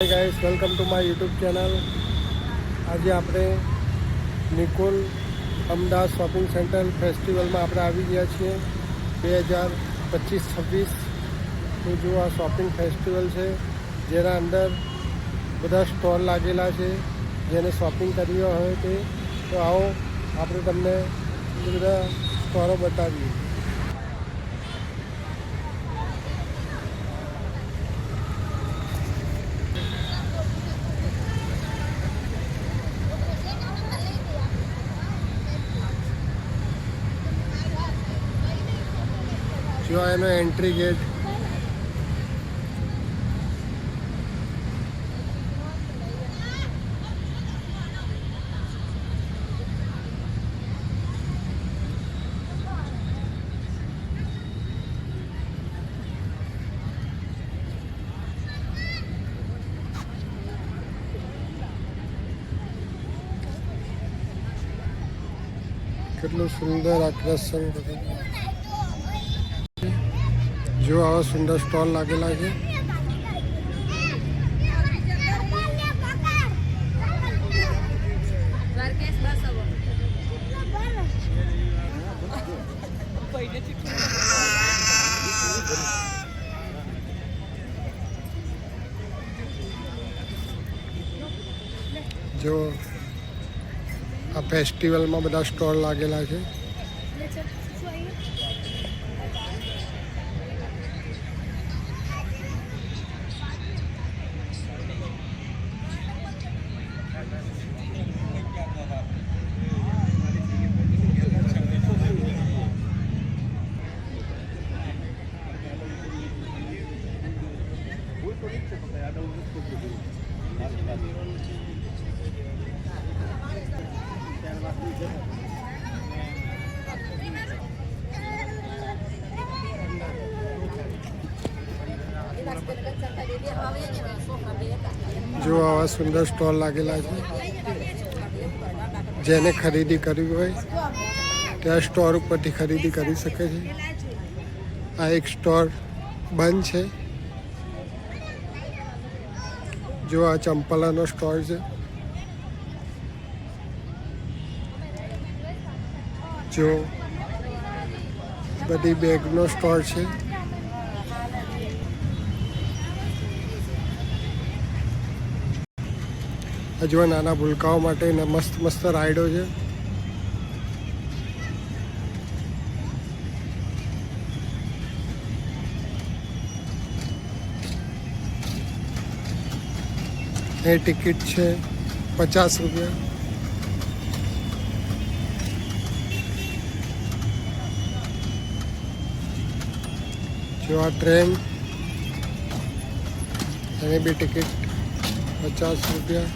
Guys welcome to my YouTube channel આજે આપણે Nikol Ahmedabad shopping centre ફેસ્ટિવલમાં આપણે આવી ગયા છીએ. બે હજાર પચીસ છવ્વીસનું જો આ શોપિંગ ફેસ્ટિવલ છે, જેના અંદર બધા સ્ટોલ લાગેલા છે, જેને શોપિંગ કરવી હોય તે, તો આવો આપણે તમને બધા સ્ટોલો બતાવીએ. જો એનો એન્ટ્રી ગેટ કેટલું સુંદર આકર્ષણ બધું. જો આવા સુંદર સ્ટોલ લાગેલા છે દ્વારકેશ બસ હવે જો આ ફેસ્ટિવલમાં બધા સ્ટોલ લાગેલા છે જો આવા સુંદર સ્ટોલ લાગેલા છે, જેને ખરીદી કરવી હોય, ત્યાં સ્ટોર ઉપરથી ખરીદી કરી શકે છે. આ એક સ્ટોર બંધ છે. જો આ ચંપલાનો સ્ટોર છે. જો બધી બેગનો સ્ટોર છે. હજુ નાના ભૂલકાઓ માટે મસ્ત મસ્ત રાઈડો છે. એ ટિકિટ છે પચાસ રૂપિયા. જો આ ટ્રેન, એની બી ટિકિટ પચાસ રૂપિયા.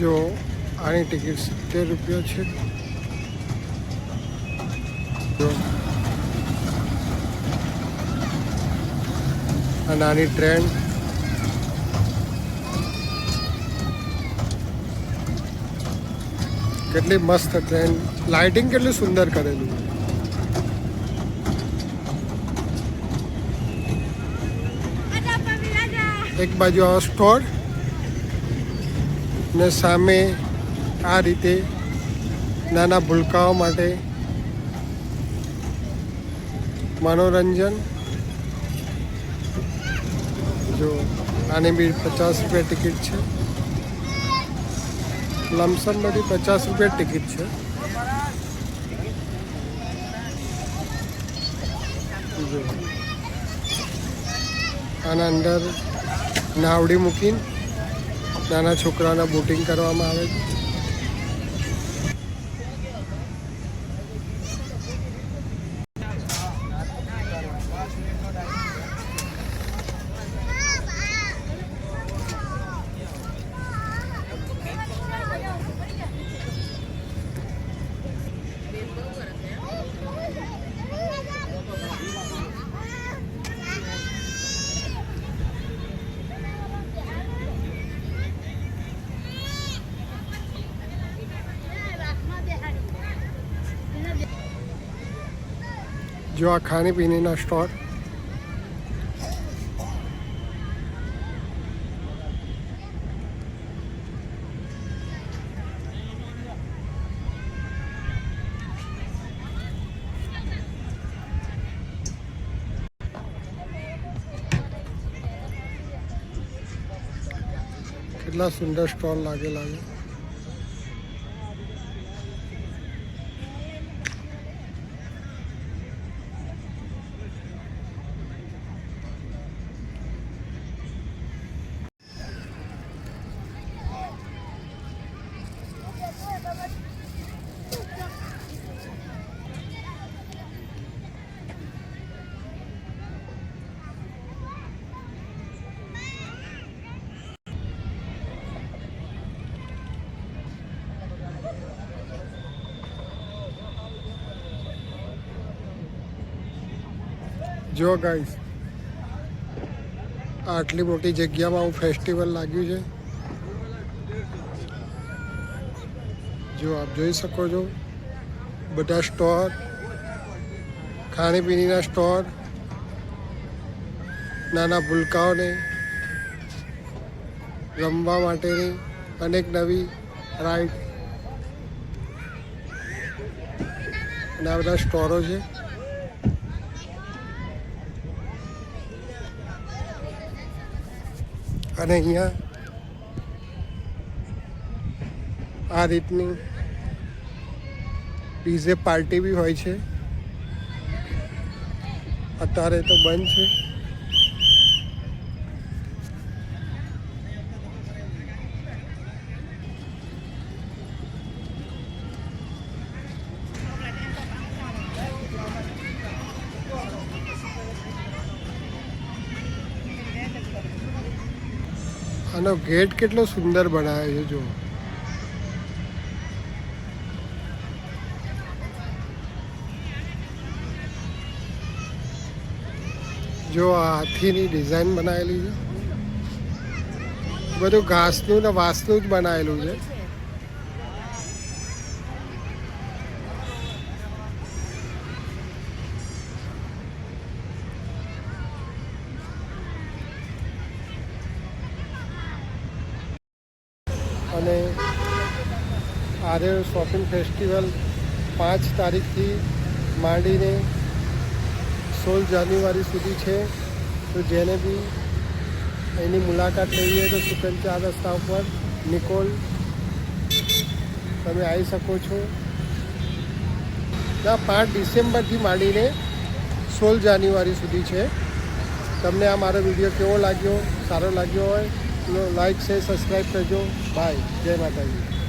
જો આની ટિકિટ સિત્તેર રૂપિયા છે. જો આ નાની ટ્રેન. કેટલી મસ્ત ટ્રેન. લાઇટિંગ કેટલી સુંદર કરેલું. એક બાજુ આ સ્ટોર ને સામે આ રીતે નાના ભૂલકાઓ માટે મનોરંજન જો આની બી પચાસ રૂપિયા ટિકિટ છે. લમસમ બધી પચાસ રૂપિયા ટિકિટ છે. જો. આના અંદર નાવડી મૂકીને નાના છોકરાના બોટિંગ કરવામાં આવે છે. જો આ ખાણીપીણીના સ્ટોર કેટલા સુંદર સ્ટોલ લાગેલા છે જો ગાઈસ આટલી મોટી જગ્યામાં આવું ફેસ્ટિવલ લાગ્યું છે. જો આપ જોઈ શકો છો, બધા સ્ટોર ખાણીપીણીના સ્ટોર નાના ભૂલકાઓને રમવા માટેની અનેક નવી રાઈડ અને આ બધા સ્ટોરો છે. અને અહીંયા આ રીતની ડીજે પાર્ટી બી હોય છે. અત્યારે તો બંધ છે. આનો ગેટ કેટલો સુંદર બનાવ્યો છે જો જો હાથીની ડિઝાઇન બનાવેલી છે. બધું ઘાસનું ને વાંસનું જ બનાવેલું છે. અને આર્ય શોપિંગ ફેસ્ટિવલ પાંચ તારીખથી માંડીને સોળ જાન્યુઆરી સુધી છે. તો જેને બી એની મુલાકાત હોય તો સુકન ચાર રસ્તા ઉપર નિકોલ, તમે આવી શકો છો. ના, પાંચ ડિસેમ્બરથી માંડીને સોળ જાન્યુઆરી સુધી છે. તમને આ મારો વીડિયો કેવો લાગ્યો, સારો લાગ્યો હોય લાઈક છે સબસ્ક્રાઈબ કરજો. બાય જય માતાજી.